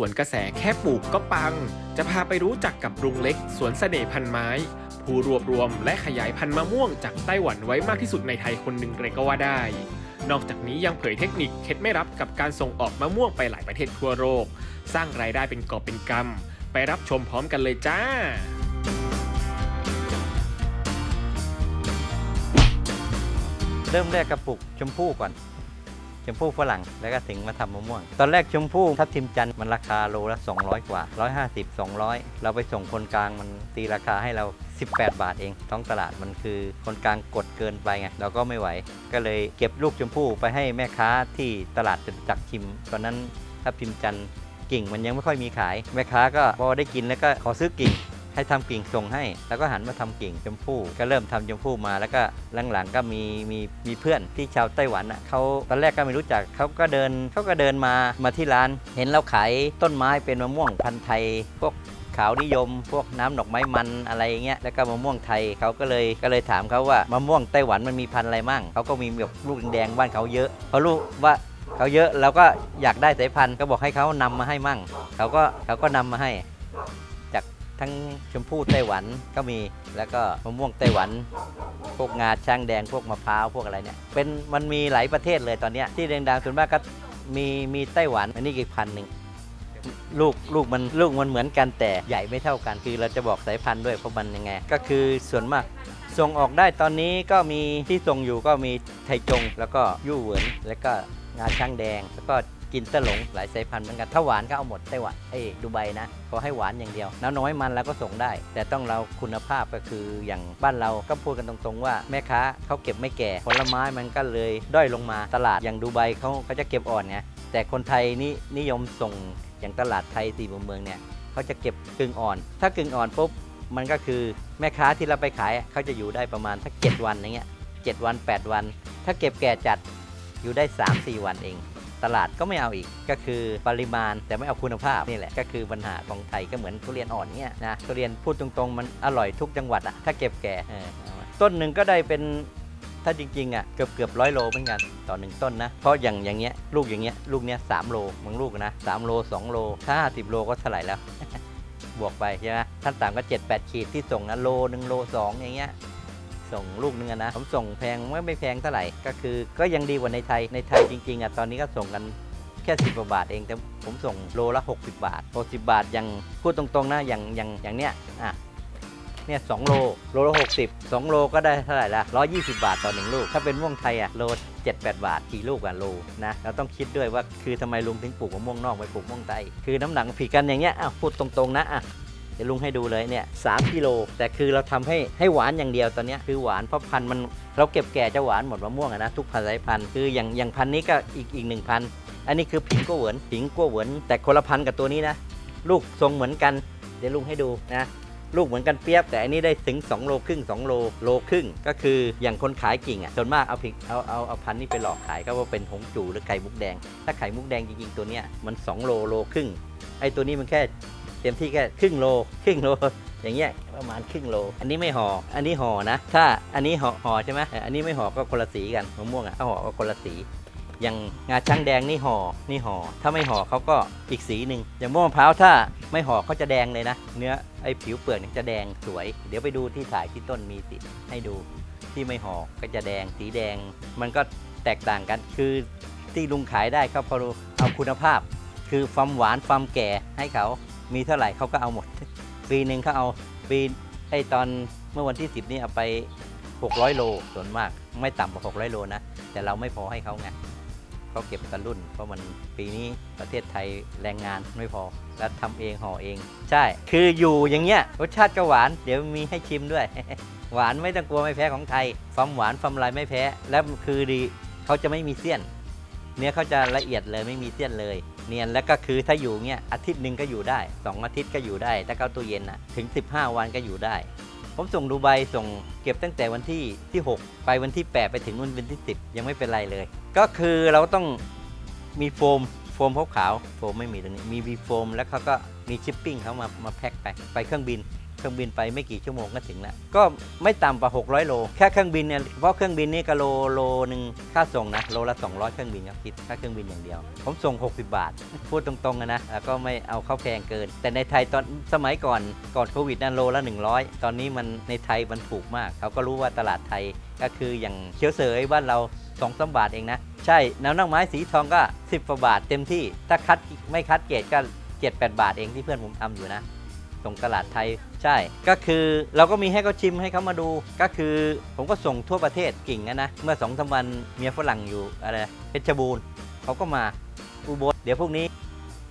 สวนกระแสแค่ปลูกก็ปัง จะพาไปรู้จักกับลุงเล็ก สวนเสน่ห์พันไม้ ผู้รวบรวมและขยายพันธุ์มะม่วงจากไต้หวันไว้มากที่สุดในไทยคนหนึ่งเลยก็ว่าได้ นอกจากนี้ยังเผยเทคนิคเคล็ดไม่รับกับการส่งออกมะม่วงไปหลายประเทศทั่วโลกสร้างรายได้เป็นกอบเป็นกำไปรับชมพร้อมกันเลยจ้าเริ่มแรกกระปุกชมพู่ก่อน มพู่ฝรั่ง แล้วก็ถึงมาทำมะม่วง ตอนแรกชมพู่ทับทิมจันทร์มันราคาโลละ 200 กว่า 150 200 เราไปส่งคนกลางมันตีราคาให้เรา 18 บาทเองท้องตลาดมันคือคนกลางกดเกินไปไงเราก็ไม่ไหว ก็เลยเก็บลูกชมพู่ไปให้แม่ค้าที่ตลาดจตุจักรชิม ตอนนั้นทับทิมจันทร์กิ่งมันยังไม่ค่อยมีขาย แม่ค้าก็พอได้กินแล้วก็ขอซื้อกิ่ง ให้ทำกิ่งส่งให้ แล้วก็หันมาทำกิ่งชมพู่ ก็เริ่มทำชมพู่มา แล้วก็หลังๆก็มีมีมีเพื่อนที่ชาวไต้หวันอะเขาตอนแรกก็ไม่รู้จักเขาก็เดินเขาก็เดินมามาที่ร้าน เห็นเราขายต้นไม้เป็นมะม่วงพันธุ์ไทยพวกขาวนิยม พวกน้ำดอกไม้มันอะไรเงี้ยแล้วก็มะม่วงไทยเขาก็เลยก็เลยถามเขาว่ามะม่วงไต้หวันมันมีพันธุ์อะไรมั่งเขาก็มีแบบลูกแดงบ้านเขาเยอะพอรู้ว่าเขาเยอะเราก็อยากได้สายพันธุ์ก็บอกให้เขานำมาให้มั่งเขาก็เขาก็นำมาให้ ทั้งชมพู่ไต้หวันก็มีแล้วก็มะม่วงไต้หวัน พวกงาช้างแดงพวกมะพร้าวพวกอะไรเนี่ยเป็นมันมีหลายประเทศเลยตอนเนี้ยที่ดังๆส่วนมากก็มีมีไต้หวันอันนี้กี่พันหนึ่งลูกลูกมันลูกมันเหมือนกันแต่ใหญ่ไม่เท่ากัน คือเราจะบอกสายพันธุ์ด้วยเพราะมันยังไง ก็คือส่วนมากส่งออกได้ตอนนี้ก็มีที่ส่งอยู่ก็มีไทจง แล้วก็ยู่เหวินแล้วก็งาช้างแดงแล้วก็ กินเตอหลงหลายสายพันธุ์เหมือนกันถ้าหวานก็เอาหมดไต้หวันเอ้ดูไบนะขอให้หวานอย่างเดียว น้ำน้อยมันแล้วก็ส่งได้ แต่ต้องเราคุณภาพก็คืออย่างบ้านเราก็พูดกันตรงๆว่าแม่ค้าเขาเก็บไม่แก่ผลไม้มันก็เลยด้อยลงมาตลาดอย่างดูไบเขาเขาจะเก็บอ่อนไงแต่คนไทยนี่นิยมส่งอย่างตลาดไทยสี่มุมเมืองเนี่ยเขาจะเก็บกึ่งอ่อน ถ้ากึ่งอ่อนปุ๊บมันก็คือแม่ค้าที่เราไปขายเขาจะอยู่ได้ประมาณสักเจ็ดวันอย่างเงี้ยเจ็ดวัน 8 วัน ถ้าเก็บแก่จัดอยู่ได้ 3-4 วันเอง ตลาดก็ไม่เอาอีก ก็คือปริมาณแต่ไม่เอาคุณภาพนี่แหละก็คือปัญหาของไทยก็เหมือนทุเรียนอ่อนเนี่ยนะทุเรียนพูดตรงๆมันอร่อยทุกจังหวัดอะถ้าเก็บแก่ต้นหนึ่งก็ได้เป็นถ้าจริงๆอะเกือบเกือบร้อยโลเหมือนกันต่อหนึ่งต้นนะ เพราะอย่างอย่างเงี้ยลูกอย่างเงี้ยลูกเนี้ยสามโลบางลูกนะสามโลสองโลถ้าห้าสิบโลก็เท่าไหร่แล้ว บวกไปใช่ไหมขั้นต่ำก็เจ็ดแปดขีดที่ส่งนะโลหนึ่งโลสองอย่างเงี้ย ส่งลูกนึงอะนะผมส่งแพงไม่ไม่แพงเท่าไหร่ ก็คือก็ยังดีกว่าในไทยในไทยจริงๆอะตอนนี้ก็ส่งกันแค่สิบกว่าบาทเองแต่ผมส่งโลละ 60 บาท 60 บาทยังพูดตรงๆนะอย่างอย่างอย่างเนี้ยอะเนี่ยสองโลโลละ60 2 โลก็ได้เท่าไหร่ละ120 บาทต่อหนึ่งลูก ถ้าเป็นม่วงไทยอะโล7-8 บาทกี่ลูกอะโลนะเราต้องคิดด้วยว่าคือทำไมลุงถึงปลูกมะม่วงนอกไปปลูกม่วงไทยคือน้ำหนักผิดกันอย่างเงี้ยอะพูดตรงๆนะอะ ดี๋ยวลุงให้ดูเลยเนี่ยสามกิโลแต่คือเราทำให้ให้หวานอย่างเดียวตอนนี้คือหวานเพราะพันธุ์มันเราเก็บแก่จะหวานหมดมะม่วงนะทุกพันธุ์สายพันธุ์คืออย่างอย่างพันธุ์นี้ก็อีกอีกหนึ่งพันธุ์อันนี้คือผิงกัวเหวินผิงกัวเหวินแต่คนละพันธุ์กับตัวนี้นะลูกทรงเหมือนกัน เดี๋ยวลุงให้ดูนะลูกเหมือนกันเปียบ แต่อันนี้ได้ถึง 2 โลครึ่ง 2 โลโลครึ่ง ก็คืออย่างคนขายกิ่งอะส่วนมากเอาผิงเอาเอาเอาพันธุ์นี้ไปหลอกขายก็ว่าเป็นหงจูหรือไข่มุกแดง ถ้าไข่มุกแดงจริงๆตัวเนี้ยมัน 2 โลโลครึ่งไอ้ตัวนี้มันแค่ เต็มที่แค่ครึ่งโลครึ่งโลอย่างเงี้ยประมาณครึ่งโล อันนี้ไม่ห่อ อันนี้ห่อนะ ถ้าอันนี้ห่อห่อใช่ไหมอันนี้ไม่ห่อก็คนละสีกันมะม่วงอะถ้าห่อก็คนละสี อย่างงาช้างแดงนี่ห่อ นี่ห่อ ถ้าไม่ห่อเขาก็อีกสีหนึ่ง อย่างมะม่วงมะพร้าวถ้าไม่ห่อเขาจะแดงเลยนะ เนื้อไอ้ผิวเปลือกจะแดงสวย เดี๋ยวไปดูที่ถ่ายที่ต้นมีติดให้ดู ที่ไม่ห่อก็จะแดง สีแดง มันก็แตกต่างกัน คือที่ลุงขายได้เขาพอรู้เอาคุณภาพ คือความหวานความแก่ให้เขา มีเท่าไหร่เขาก็เอาหมด ปีหนึ่งเขาเอาปีไอตอนเมื่อวันที่ 10 นี่เอาไป 600 โลส่วนมากไม่ต่ำกว่า 600 โลนะ แต่เราไม่พอให้เขาไงเขาเก็บกันรุ่น เพราะมันปีนี้ประเทศไทยแรงงานไม่พอ แล้วทำเองห่อเอง ใช่ คืออยู่อย่างเงี้ยรสชาติก็หวาน เดี๋ยวมีให้ชิมด้วย หวานไม่ต้องกลัวไม่แพ้ของไทยความหวานความอะไรไม่แพ้ แล้วคือดีเขาจะไม่มีเสี้ยน เนื้อเขาจะละเอียดเลยไม่มีเสี้ยนเลย เนียนแล้วก็คือถ้าอยู่เงี้ยอาทิตย์หนึ่งก็อยู่ได้ 2 อาทิตย์ก็อยู่ได้ถ้าเข้าตู้เย็นอะถึง 15 วันก็อยู่ได้ ผมส่งดูใบส่งเก็บตั้งแต่วันที่ที่ 6 ไปวันที่ 8 ไปถึงวันที่10 ยังไม่เป็นไรเลย ก็คือเราต้องมีโฟมโฟมขาวๆโฟมไม่มีตรงนี้มีวีโฟมแล้วเขาก็มีชิปปิ้งเขามามาแพ็คไปไปเครื่องบิน เครื่องบินไปไม่กี่ชั่วโมงก็ถึงแล้ว ก็ไม่ต่ำกว่า 600 โล แค่เครื่องบินเนี่ย เพราะเครื่องบินนี่ก็โลโลหนึ่งค่าส่งนะ โลละ 200 เครื่องบินครับคิดค่าเครื่องบินอย่างเดียว ผมส่ง 60 บาท พูดตรงๆอะนะ แล้วก็ไม่เอาเข้าแพงเกิน แต่ในไทยตอนสมัยก่อนก่อนโควิดนั่นโลละ 100 ตอนนี้มันในไทยมันถูกมาก เขาก็รู้ว่าตลาดไทยก็คืออย่างเขียวเสยบ้านเรา2องสามบาทเองนะ ใช่แนวนั่งไม้สีทองก็ 10กว่าบาทเต็มที่ ถ้าคัดไม่คัดเกรดก็ 7-8 บาทเองที่เพื่อนผมทำอยู่นะส่งตลาดไทย ใช่ ก็คือเราก็มีให้เขาชิมให้เขามาดู ก็คือผมก็ส่งทั่วประเทศกิ่งนะนะ เมื่อสองสามวันเมียฝรั่งอยู่อะไรเพชรบูรณ์เขาก็มาอุบลเดี๋ยวพวกนี้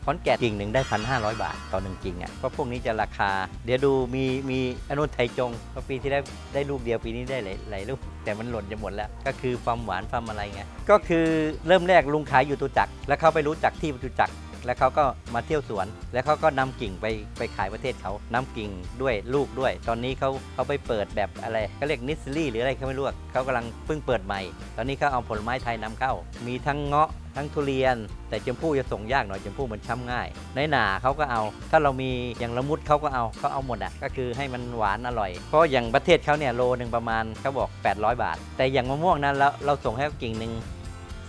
ขอนแก่นกิ่งหนึ่งได้พันห้าร้อยบาท ต่อหนึ่งกิ่งอะเพราะพวกนี้จะราคา เดี๋ยวดูมีมีอนุไทยจงเพราะปีที่ได้ได้ลูกเดียวปีนี้ได้หลายหลายลูก แต่มันหล่นจะหมดแล้ว ก็คือความหวานความอะไรไงก็คือเริ่มแรกลุงขายอยู่ตุจักรแล้วเขาไปรู้จักที่ตุจักร แล้วเขาก็มาเที่ยวสวน แล้วเขาก็นำกิ่งไปไปขายประเทศเขานำกิ่งด้วยลูกด้วย ตอนนี้เขาเขาไปเปิดแบบอะไรเขาเรียกนิสลี่หรืออะไรเขาไม่รู้เขากำลังเพิ่งเปิดใหม่ ตอนนี้เขาเอาผลไม้ไทยนำเข้า มีทั้งเงาะทั้งทุเรียน แต่จมพู่จะส่งยากหน่อยจมพู่มันช้ำง่ายในหนาเขาก็เอา ถ้าเรามีอย่างละมุดเขาก็เอาเขาเอาหมดอะก็คือให้มันหวานอร่อย เพราะอย่างประเทศเขาเนี่ยโลหนึ่งประมาณเขาบอก 800 บาท แต่อย่างมะม่วงนั้นเราเราส่งให้เขากิ่งหนึ่ง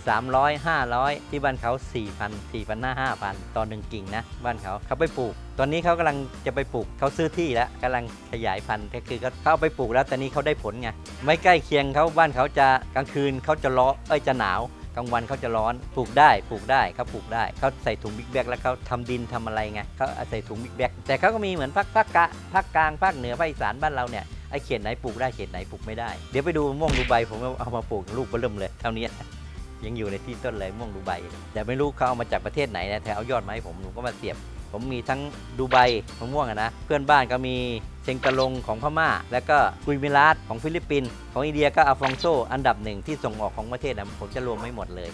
300 500 ที่บ้านเขา 4,000 4,000หน้า5,000ต่อหนึ่งกิ่งนะบ้านเขาเขาไปปลูก ตอนนี้เขากำลังจะไปปลูกเขาซื้อที่แล้วกำลังขยายพันธุ์ก็คือเขาเอาไปปลูกแล้วตอนนี้เขาได้ผลไงไม่ใกล้เคียงเขาบ้านเขาจะกลางคืนเขาจะร้อนเอ้ยจะหนาวกลางวันเขาจะร้อนปลูกได้ปลูกได้เขาปลูกได้เขาใส่ถุงบิ๊กแบกแล้วเขาทำดินทำอะไรไงเขาใส่ถุงบิ๊กแบกแต่เขาก็มีเหมือนภาคภาคกะภาคกลางภาคเหนือภาคอีสานบ้านเราเนี่ยไอเขตไหนปลูกได้เขตไหนปลูกไม่ได้ เดี๋ยวไปดูม่วงดูใบผมเอามาปลูกลูกเบิ่มเลยเท่านี้ ยังอยู่ในที่ต้นเลยม่วงดูไบแต่ไม่รู้เขาเอามาจากประเทศไหนนะแต่เอายอดมาให้ผมผมก็มาเสียบ ผมมีทั้งดูไบมะม่วงอะนะเพื่อนบ้านก็มีเซงกะลงของพม่า แล้วก็กุยมิลาสของฟิลิปปินส์ของอินเดียก็อาฟองโซอันดับหนึ่งที่ส่งออกของประเทศนะผมจะรวมไม่หมดเลย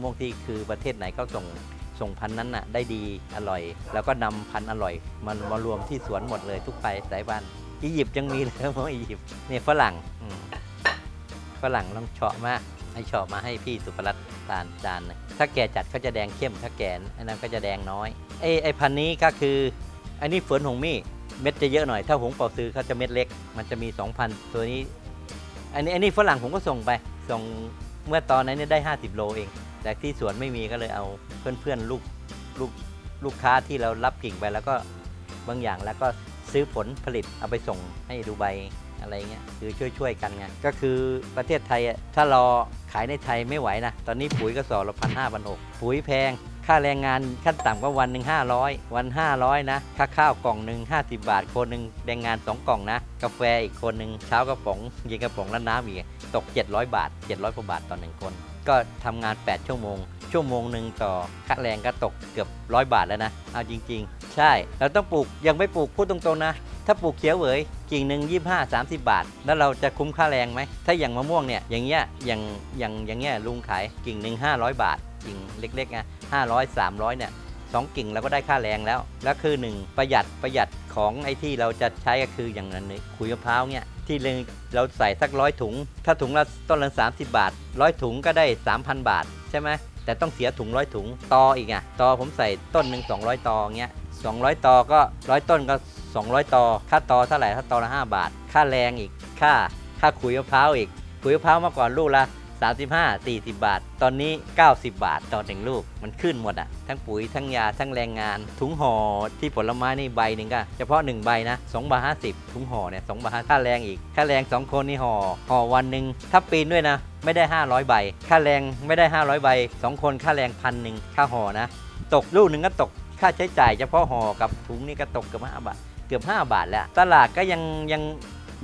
ม่วงที่คือประเทศไหนเขาส่งส่งพันธุ์นั้นน่ะได้ดีอร่อย แล้วก็นำพันธุ์อร่อยมันมารวมที่สวนหมดเลยทุกไปสายพันธุ์อียิปต์ยังมีเลยมะม่วงอียิปต์เนี่ยฝรั่งฝรั่งลองเฉาะมาก ให้ชอบมาให้พี่สุภรัตน์ทานจานนึ่งถ้าแก่จัดเขาจะแดงเข้มถ้าแก่อันนั้นก็จะแดงน้อยไอ้ไอ้พันธุ์นี้ก็คืออันนี้เฟิร์นหงมี่เม็ดจะเยอะหน่อย ถ้าหงเป่าซื้อเขาจะเม็ดเล็ก มันจะมี 2,000 ตัวนี้ อันนี้อันนี้ฝรั่งผมก็ส่งไป ส่งเมื่อตอนนั้นเนี่ยได้ 50 โลเอง แต่ที่สวนไม่มีก็เลยเอาเพื่อนๆลูกลูกลูกค้าที่เรารับกิ่งไปแล้วก็บางอย่างแล้วก็ซื้อผลผลิตเอาไปส่งให้ดูไบ อะไรเงี้ยคือช่วยๆกันไงก็คือประเทศไทยอะถ้ารอขายในไทยไม่ไหวนะ ตอนนี้ปุ๋ยก็สอบละพันห้าพันหกปุ๋ยแพง ค่าแรงงานขั้นต่ำก็วันหนึ่ง500 วัน 500 นะ ค่าข้าวกล่องหนึ่ง50 บาท คนหนึ่งแรงงาน 2 กล่องนะ กาแฟอีกคนหนึ่งเช้ากระป๋องเย็นกระป๋องแล้วน้ำอีกตก 700 บาท 700กว่าบาทต่อหนึ่งคน ก็ทำงาน 8 ชั่วโมง ชั่วโมงหนึ่งต่อค่าแรงก็ตกเกือบร้อยบาทแล้วนะ เอาจริง ๆ ใช่ เราต้องปลูกยังไม่ปลูกพูดตรงๆนะ ถ้าปลูกเขียวเหวยกิ่งหนึ่งยี่ห้าสามสิบาท แล้วเราจะคุ้มค่าแรงไหม ถ้าอย่างมะม่วงเนี่ยอย่างเงี้ยอย่างอย่างอย่างเงี้ยลุงขายกิ่งหนึ่งห้าร้อยบาท กิ่งเล็กๆไงห้าร้อยสามร้อยเนี่ยสองกิ่งเราก็ได้ค่าแรงแล้ว แล้วคือหนึ่งประหยัดประหยัดของไอ้ที่เราจะใช้ก็คืออย่างนั้นเลยขุยมะพร้าวเนี่ยที่เราเราใส่สักร้อยถุง ถ้าถุงละต้นละสามสิบบาทร้อยถุงก็ได้สามพันบาทใช่ไหมแต่ต้องเสียถุงร้อยถุงตออีกอะตอผมใส่ต้นหนึ่ง200ตอเงี้ย200ตอก็ร้อยต้นก็ 200 ต่อ ค่าต่อเท่าไหร่ถ้าต่อละ 5 บาท ค่าแรงอีก ค่า ค่าขุยมะพร้าวอีก ขุยมะพร้าวมื่อก่อนลูกละ 35 40 บาท ตอนนี้ 90 บาทต่อหนึ่งลูก มันขึ้นหมดอะ ทั้งปุ๋ย ทั้งยา ทั้งแรงงาน ถุงห่อที่ผลไม้นี่ใบหนึ่งก็ เฉพาะ 1 ใบนะ2บาท50 ถุงห่อเนี่ย2บาทค่าแรงอีก ค่าแรง 2 คนนี่ห่อ ห่อวันหนึ่งถ้าปีนด้วยนะ ไม่ได้ 500 ใบ ค่าแรงไม่ได้ 500 ใบ 2 คนค่าแรงพันหนึ่งค่าห่อนะ ตกลูกหนึ่งก็ตก ค่าใช้จ่ายเฉพาะห่อกับถุงนี่ก็ตกเกือบ5บาท กือบ 5 บาทแล้ว ตลาดก็ยังยัง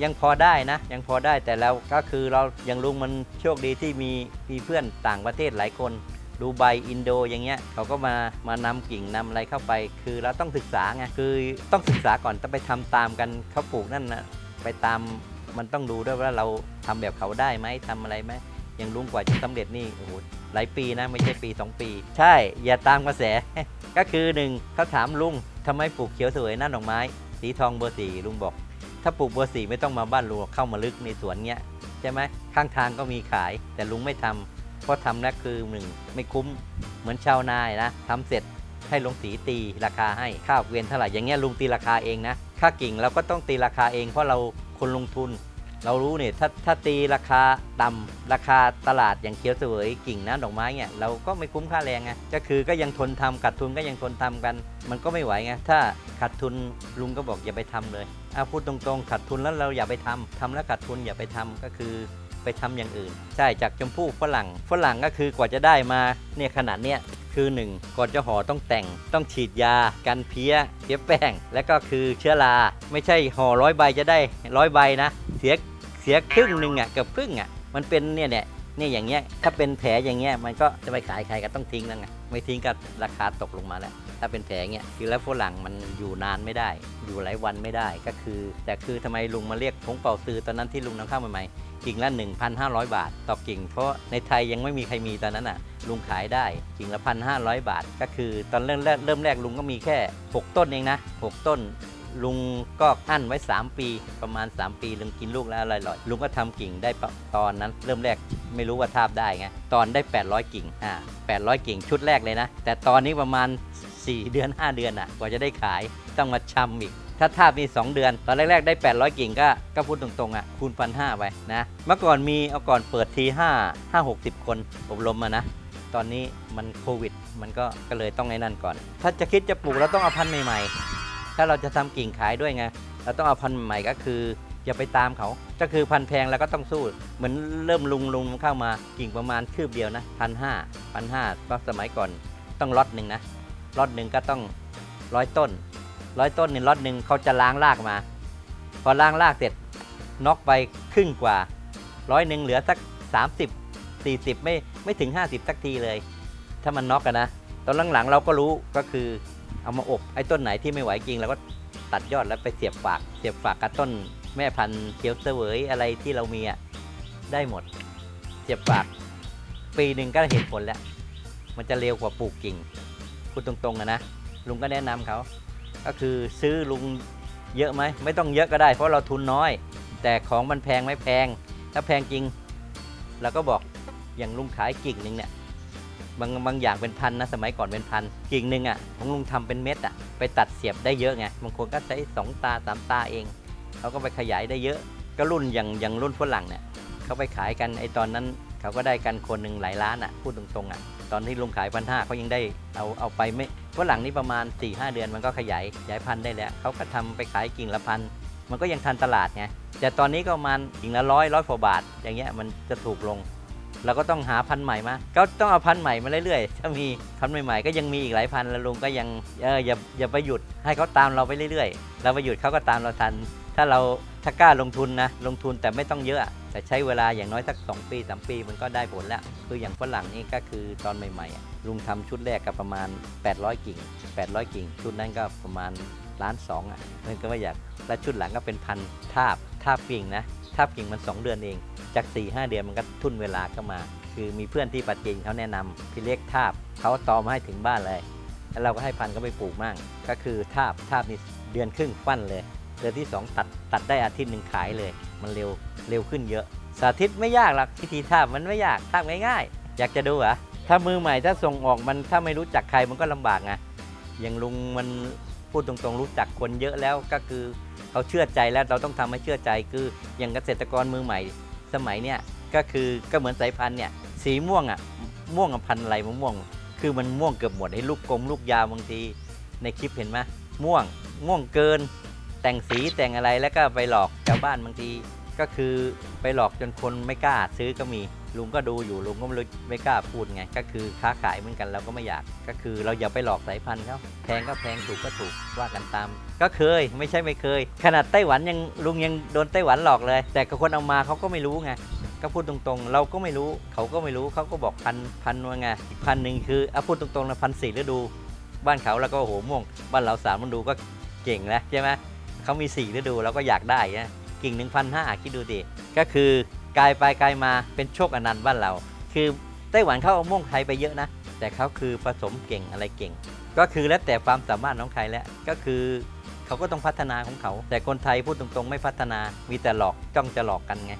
ยังพอได้นะ ยังพอได้แต่แล้วก็คือเรายังลุงมันโชคดีที่มีมีเพื่อนต่างประเทศหลายคนดูไบอินโดอย่างเงี้ยเขาก็มามานำกิ่งนำอะไรเข้าไป คือเราต้องศึกษาไงคือต้องศึกษาก่อนต้องไปทำตามกันเขาปลูกนั่นนะไปตามมันต้องดูด้วยว่าเราทำแบบเขาได้ไหมทำอะไรไหมอย่างลุงกว่าจะสำเร็จนี่โอ้โหหลายปีนะไม่ใช่ปี 2 ปี ใช่อย่าตามกระแส ก็คือหนึ่งเขาถามลุงทำไมปลูกเขียวสวยหน้าดอกไม้ สีทองเบอร์สี่ลุงบอก ถ้าปลูกเบอร์สี่ไม่ต้องมาบ้านลุงเข้ามาลึกในสวนเงี้ยใช่ไหมข้างทางก็มีขาย แต่ลุงไม่ทำเพราะทำแล้วคือหนึ่งไม่คุ้มเหมือนชาวนายนะทำเสร็จให้ลงสีตีราคาให้ข้าวเกวียนเท่าไหร่อย่างเงี้ยลุงตีราคาเองนะค่ากิ่งเราก็ต้องตีราคาเองเพราะเราคนลงทุน เรารู้เนี่ยถ้าถ้าตีราคาต่ำราคาตลาดอย่างเคียวเสวยกิ่งน้ำดอกไม้เนี่ยเราก็ไม่คุ้มค่าแรงไงก็คือก็ยังทนทำขาดทุนก็ยังทนทำกัน มันก็ไม่ไหวไงถ้าขาดทุนลุงก็บอกอย่าไปทำเลยเอาพูดตรงๆขาดทุนแล้วเราอย่าไปทำทำแล้วขาดทุนอย่าไปทำก็คือไปทำอย่างอื่น ใช่จากชมพู่ฝรั่งฝรั่งก็คือกว่าจะได้มาเนี่ยขนาดเนี้ยคือหนึ่งก่อนจะห่อต้องแต่งต้องฉีดยากันเพี้ยเพี้ยแป้ง และก็คือเชื้อราไม่ใช่ห่อร้อยใบจะได้ร้อยใบนะ เสียเสียครึ่งหนึ่งอะเกือบครึ่งอะมันเป็นเนี่ยเนี่ยเนี่ยอย่างเงี้ยถ้าเป็นแผลอย่างเงี้ยมันก็จะไปขายใครก็ต้องทิ้งแล้วไงไม่ทิ้งก็ราคาตกลงมาแล้ว ถ้าเป็นแผลเงี้ยคือแล้วฝรั่งมันอยู่นานไม่ได้ อยู่หลายวันไม่ได้ก็คือ แต่คือทำไมลุงมาเรียกผงเป่าตือตอนนั้นที่ลุงนำเข้ามาใหม่ๆกิ่งละ 1,500 บาทต่อกิ่ง เพราะในไทยยังไม่มีใครมีตอนนั้นอะลุงขายได้กิ่งละพันห้าร้อยบาท ก็คือตอนเริ่มแรกเริ่มแรกลุงก็มีแค่ 6 ต้นเองนะ 6 ต้น ลุงก็อั้นไว้ 3 ปีประมาณ 3 ปีลุงกินลูกแล้วอร่อยๆลุงก็ทำกิ่งได้ตอนนั้น เริ่มแรกไม่รู้ว่าทาบได้ไงตอนได้ 800 กิ่งอ่า800 กิ่งชุดแรกเลยนะ แต่ตอนนี้ประมาณ 4 เดือน 5 เดือนอะกว่าจะได้ขายต้องมาชำอีกถ้าทาบมี 2 เดือน ตอนแรก ๆ ได้ 800 กิ่งก็ก็พูดตรงๆอะคูณพันห้าไปนะเมื่อก่อนมีเอาก่อนเปิดที5 5 60 คนอบรมมานะตอนนี้มันโควิด มันก็ก็เลยต้องไอ้นั่นก่อน ถ้าจะคิดจะปลูกเราต้องเอาพันธุ์ใหม่ๆ ถ้าเราจะทำกิ่งขายด้วยไงเราต้องเอาพันธุ์ใหม่ก็คืออย่าไปตามเขาก็คือพันธุ์แพงเราก็ต้องสู้ เหมือนเริ่มลุงลุงเข้ามากิ่งประมาณคืบเดียวนะพันห้าพันห้าก็สมัยก่อนต้องล็อตหนึ่งนะล็อตหนึ่งก็ต้องร้อยต้นร้อยต้นหนึ่งล็อตหนึ่งเขาจะล้างรากมา พอล้างรากเสร็จน็อกไปครึ่งกว่าร้อยหนึ่งเหลือสัก 30 40 ไม่ไม่ถึง 50 สักทีเลย ถ้ามันน็อกกันนะ ตอนหลังๆเราก็รู้ก็คือ เอามาอบไอ้ต้นไหนที่ไม่ไหวจริงเราก็ตัดยอดแล้วไปเสียบฝาก เสียบฝากกับต้นแม่พันธุ์เขียวเสวยอะไรที่เรามีอะได้หมด เสียบฝาก ปีหนึ่งก็เห็นผลแล้ว มันจะเร็วกว่าปลูกกิ่งพูดตรงๆอะนะลุงก็แนะนำเขาก็คือซื้อลุงเยอะไหมไม่ต้องเยอะก็ได้ เพราะเราทุนน้อย แต่ของมันแพงไหมแพง ถ้าแพงจริงเราก็บอกอย่างลุงขายกิ่งหนึ่งเนี่ย บางบางอย่างเป็นพันนะสมัยก่อนเป็นพันกิ่งหนึ่งอะของลุงทำเป็นเม็ดอะไปตัดเสียบได้เยอะไงบางคนก็ใช้สองตาสามตาเองเขาก็ไปขยายได้เยอะ ก็รุ่นอย่างอย่างรุ่นฝรั่งเนี่ยเขาไปขายกันไอตอนนั้นเขาก็ได้กันคนหนึ่งหลายล้านอะพูดตรงๆอะตอนที่ลุงขายพันห้าเขายังได้เอาเอาไปไม่ฝรั่งนี่ประมาณ4ี่หเดือนมันก็ขยายขยายพันธุ์ได้แล้วเขาก็ทำไปขายกิ่งละพันมันก็ยังทันตลาดไงแต่ตอนนี้ก็ประมาณกิ่งละร้อยร้อยกว่าบาท อย่างเงี้ยมันจะถูกลง เราก็ต้องหาพันธุ์ใหม่มา ก็ต้องเอาพันธุ์ใหม่มาเรื่อยๆ ถ้ามีพันธุ์ใหม่ๆ ก็ยังมีอีกหลายพันธุ์แล้วลุงก็ยังเอออย่าอย่าไปหยุดให้เขาตามเราไปเรื่อยๆ เราไปหยุดเขาก็ตามเราทัน ถ้าเราถ้ากล้าลงทุนนะลงทุนแต่ไม่ต้องเยอะ แต่ใช้เวลาอย่างน้อยสัก 2 ปี3ปีมันก็ได้ผลแล้ว คืออย่างฝรั่งนี่ก็คือตอนใหม่ๆ ลุงทำชุดแรกก็ประมาณ 800 กิ่ง 800 กิ่ง ชุดนั้นก็ประมาณล้านสองอะมันก็ไม่อยาก และชุดหลังก็เป็นพันทาบทาบกิ่งนะ ทาบกิ่งมัน 2 เดือนเอง จาก4ีหเดือนมันก็ทุ่นเวลาก็มา คือมีเพื่อนที่ปัจจีนเขาแนะนำพี่เล็กทาบเขาตอมาให้ถึงบ้านเลย แล้วเราก็ให้พันธุ์ก็ไปปลูกมั่ง ก็คือทาบทาบนี่เดือนครึ่งฟันเลย เดือนที่ 2 ตัดตัดได้อาทิตย์หนึ่งขายเลย มันเร็วเร็วขึ้นเยอะ สาธิตไม่ยากหรอกพิธีทาบมันไม่ยากทาบง่ายๆ อยากจะดูเหรอถ้ามือใหม่ถ้าส่งออกมันถ้าไม่รู้จักใครมันก็ลำบากไงอย่างลุงมัน พูดตรงๆรู้จักคนเยอะแล้วก็คือเขาเชื่อใจแล้วเราต้องทำให้เชื่อใจคืออย่างเกษตรกรมือใหม่ สมัยเนี้ยก็คือก็เหมือนสายพันธุ์เนี่ยสีม่วงอะม่วงกับพันธุ์อะไรมะม่วง คือมันม่วงเกือบหมดให้ลูกกลมลูกยาวบางทีในคลิปเห็นไหมม่วงม่วงเกิน แต่งสีแต่งอะไรแล้วก็ไปหลอกชาวบ้านบางที ก็คือไปหลอกจนคนไม่กล้าซื้อก็มีลุงก็ดูอยู่ลุงก็ไม่รู้ไม่กล้าพูดไง ก็คือค้าขายเหมือนกันเราก็ไม่อยาก ก็คือเราอย่าไปหลอกสายพันธุ์เขาแพงก็แพงถูกก็ถูกว่ากันตาม ก็เคยไม่ใช่ไม่เคย ขนาดไต้หวันยังลุงยังโดนไต้หวันหลอกเลย แต่กับคนเอามาเขาก็ไม่รู้ไงก็พูดตรงๆ เราก็ไม่รู้เขาก็ไม่รู้เขาก็บอกพันพันว่าไงอีกพันหนึ่งคือเอาพูดตรงๆนะพันสี่ฤดู บ้านเขาแล้วก็โอ้โหม่วงบ้านเราสามฤดูก็เก่งแล้วใช่ไหมเขามีสี่ฤดูเราก็อยากได้นะ กิ่งหนึ่งพันห้าคิดดูดิก็คือกลายไปกลายมาเป็นโชคอนันต์บ้านเรา คือไต้หวันเขาเอาม่วงไทยไปเยอะนะ แต่เขาคือผสมเก่งอะไรเก่ง ก็คือแล้วแต่ความสามารถของใครแล้วก็คือเขาก็ต้องพัฒนาของเขา แต่คนไทยพูดตรงๆ ไม่พัฒนามีแต่หลอกจ้องจะหลอกกันไง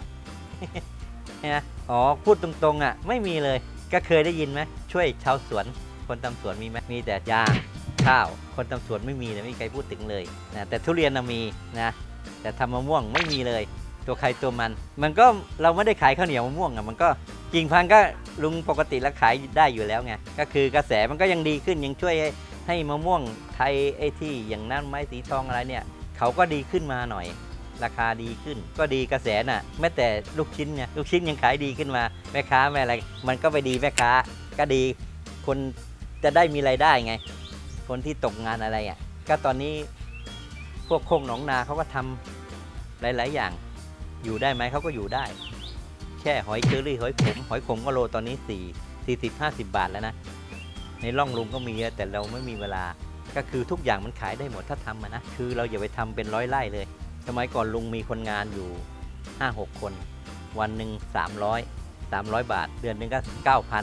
นี่ยอ๋อพูดตรงๆอะไม่มีเลยก็เคยได้ยินไหมช่วยชาวสวน คนทำสวนมีไหมมีแต่ยางข้าว คนทำสวนไม่มีเลยไม่มีใครพูดถึงเลยนะแต่ทุเรียนมีนะ แต่ทำมะม่วงไม่มีเลย ตัวใครตัวมัน มันก็เราไม่ได้ขายข้าวเหนียวมะม่วงอะมันก็กิ่งพันธุ์ก็ลุงปกติแล้วขายได้อยู่แล้วไงก็คือกระแสมันก็ยังดีขึ้นยังช่วยให้ให้มะม่วงไทยไอ้ที่อย่างนั้นไม้สีทองอะไรเนี่ยเขาก็ดีขึ้นมาหน่อย ราคาดีขึ้น ก็ดีกระแสน่ะแม้แต่ลูกชิ้นเนี่ยลูกชิ้นยังขายดีขึ้นมาแม่ค้าแม่อะไรมันก็ไปดีแม่ค้าก็ดี คนจะได้มีรายได้ไง คนที่ตกงานอะไรอะก็ตอนนี้ พวกโคงหนองนาเขาก็ทำหลาย ๆ อย่าง อยู่ได้ไหมเขาก็อยู่ได้ แค่หอยเชอรี่หอยขมหอยขมก็โลตอนนี้4 40 50 บาทแล้วนะ ในร่องลุงก็มีแต่เราไม่มีเวลา ก็คือทุกอย่างมันขายได้หมดถ้าทำนะ คือเราอย่าไปทำเป็นร้อยไร่เลย สมัยก่อนลุงมีคนงานอยู่ 5-6 คน วันหนึ่ง300 300 บาท เดือนหนึ่งก็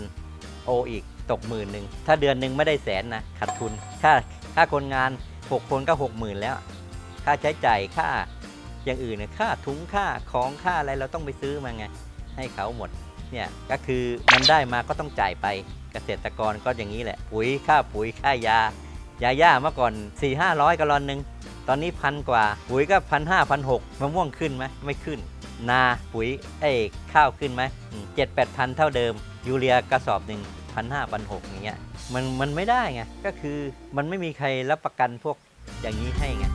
9,000 โออีกตกหมื่นหนึ่งถ้าเดือนหนึ่งไม่ได้แสนนะขาดทุน ค่าค่าคนงาน 6 คนก็ 60,000 แล้ว ค่าใช้จ่ายค่าอย่างอื่นเนี่ยค่าถุงค่าของค่าอะไรเราต้องไปซื้อมาไงให้เขาหมดเนี่ยก็คือมันได้มาก็ต้องจ่ายไปเกษตรกรก็อย่างนี้แหละ ปุ๋ยค่าปุ๋ยค่ายายาย่าเมื่อก่อน 4 5 0 0กะลอนหนึ่งตอนนี้พันกว่า ปุ๋ยก็พันห้าพันหกมะม่วงขึ้นไหมไม่ขึ้น นาปุ๋ยเอ้ข้าวขึ้นไหมเจ็ดแปดพันเท่าเดิม ยูเรียกระสอบหนึ่งพันห้าพันหกอย่างเงี้ยมันมันไม่ได้ไงก็คือมันไม่มีใครรับประกันพวกอย่างนี้ให้ไง